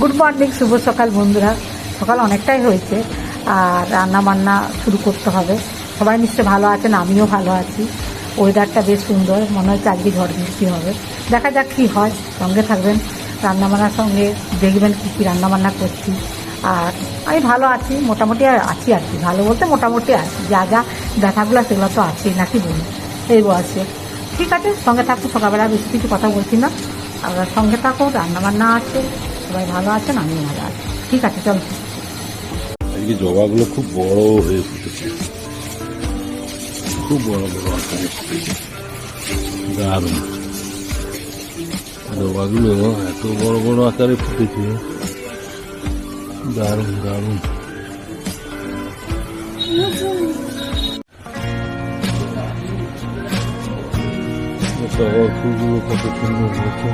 Good morning শুভ সকাল বন্ধুরা। সকাল অনেকটাই হয়েছে, আর রান্না বান্না শুরু করতে হবে। সবাই নিশ্চয়ই ভালো আছেন, আমিও ভালো আছি। ওয়েদারটা বেশ সুন্দর, মনে হচ্ছে আজকে ঝড় বৃষ্টি হবে। দেখা যাক কী হয়, সঙ্গে থাকবেন। রান্নাবান্নার সঙ্গে দেখবেন কী কী রান্নাবান্না করছি। আর আমি ভালো আছি, মোটামুটি আর আছি আর কি। ভালো বলতে মোটামুটি আছি। যা যা ব্যথাগুলো সেগুলো তো আছেই, নাকি বলি এই বয়সে ঠিক আছে, সঙ্গে থাকুন, সকালবেলা বেশি কিছু কথা বলছি না। আপনার সঙ্গে থাকুন, রান্নাবান্না আছে। সবাই ভালো আছেন, আমিও ভালো আছি। ঠিক আছে, চল। আজকে জবাগুলো খুব বড় হয়ে ফুটেছে। খুব বড় বড় আকারে ফুটেছে। দারুণ। জবাগুলো এত বড় বড় আকারে ফুটেছে। দারুণ দারুণ। টগর ফুলগুলো কত সুন্দর হয়েছে।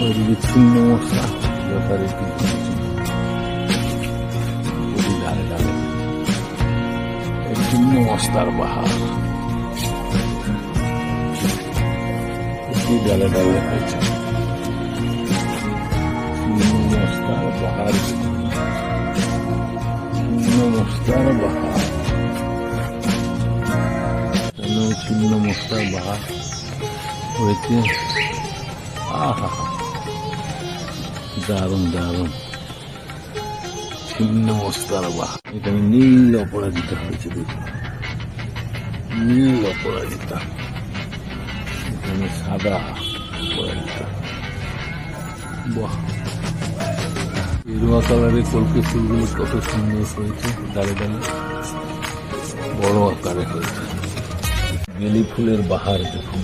ওইদিকে ছিন্ন মশলা ব্যাপারে ধারে ধারে ছিন্ন মশলার বাহার ডালে ডালে হয়েছে মশলার বাহার ছিন্ন মশলার বাহার কেন ছিন্ন মশলার বাহার হয়েছে আহা দারুণ দারুণ। ছিন্ন মস্তার বাহ এখানে নীল অপরাজিতা হয়েছে দেখুন নীল অপরাজিতা। এখানে সাদা অপরাজিতা। বাহ। এরোয়া কালারের কলকে ফুলগুলো কত সুন্দর হয়েছে দাঁড়ে দাঁড়িয়ে বড় আকারে হয়েছে। বেলি ফুলের বাহার দেখুন।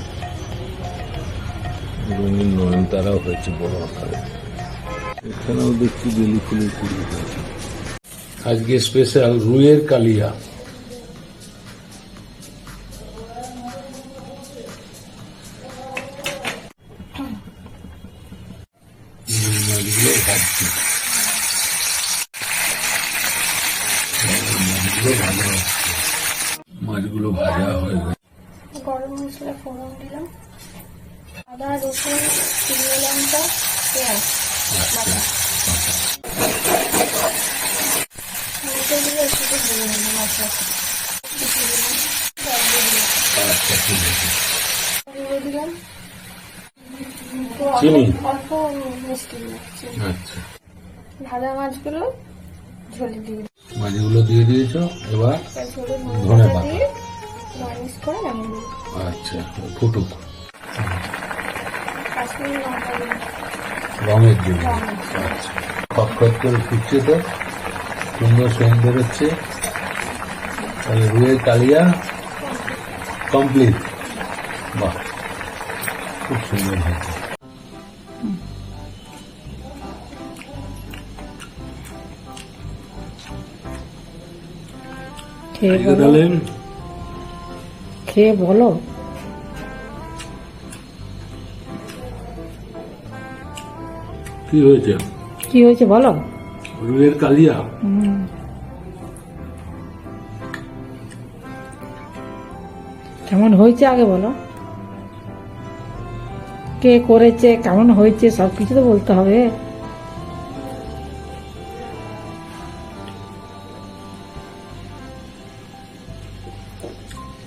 রঙিন নয়নতারাও হয়েছে বড় আকারে। এখানেও দেখছি বেলি ফুলের কুড়ি আজকে স্পেশাল রুইয়ের কালিয়া। মাছগুলো ভাজা হয়ে গেছে। গরম মশলা ফোড়ন দিলাম। আদা রসুন লঙ্কা পেঁয়াজ। আচ্ছা চিনি? অল্প মিষ্টি আচ্ছা। ভাজা মাছগুলো ঝোলে দিয়ে মাছগুলো দিয়ে দিয়েছ এবার ধনে পাতা। করে নামিয়ে আচ্ছা ফুটুক। কাশ্মীরি লঙ্কা রঙের জন্য। রঙের আচ্ছা খটখট করে ফুটছে তো। সুন্দর সেন্ট বেরোচ্ছে। তাহলে রুয়ের কালিয়া কমপ্লিট। বাহ খুব সুন্দর হয়েছে। খেয়ে বলো। খেয়ে বলো। কি হয়েছে? কি হয়েছে বলো। রুয়ের কালিয়া? কেমন হয়েছে আগে বলো। কে করেছে কেমন হয়েছে সব কিছু তো বলতে হবে।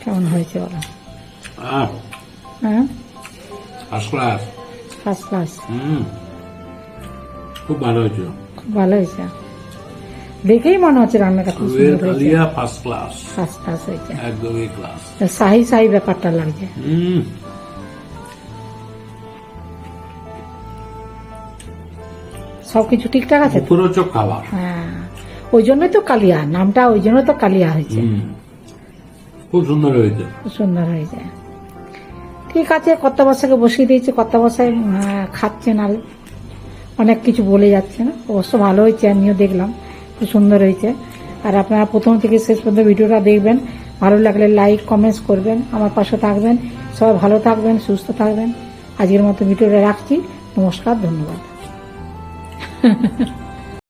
কেমন হয়েছে বলো। হ্যাঁ? ফার্স্ট ক্লাস ফার্স্ট ক্লাস হুম। খুব ভালো হয়েছে। খুব ভালো হয়েছে। দেখেই মনে হচ্ছে রান্নাটা খুব সুন্দর হয়েছে। ফার্স্ট ক্লাস ফার্স্ট ক্লাস হয়েছে। একদমই ক্লাস শাহি শাহি ব্যাপারটা লাগছে। হুম। সবকিছু ঠিকঠাক আছে? মুখরোচক খাবার। হ্যাঁ। ওই জন্যই তো কালিয়া নামটা ওই জন্য তো কালিয়া হয়েছে। হুম। খুব সুন্দর হয়েছে। খুব সুন্দর হয়েছে। ঠিক আছে কর্তা বসাকে বসিয়ে দিয়েছে। কর্তা বসায় খাচ্ছেন আর অনেক কিছু বলে যাচ্ছে না। অবশ্য ভালো হয়েছে, আমিও দেখলাম। খুব সুন্দর হয়েছে। আর আপনারা প্রথম থেকে শেষ পর্যন্ত ভিডিওটা দেখবেন। ভালো লাগলে লাইক কমেন্টস করবেন, আমার পাশে থাকবেন। সবাই ভালো থাকবেন, সুস্থ থাকবেন। আজকের মতো ভিডিওটা রাখছি। নমস্কার, ধন্যবাদ।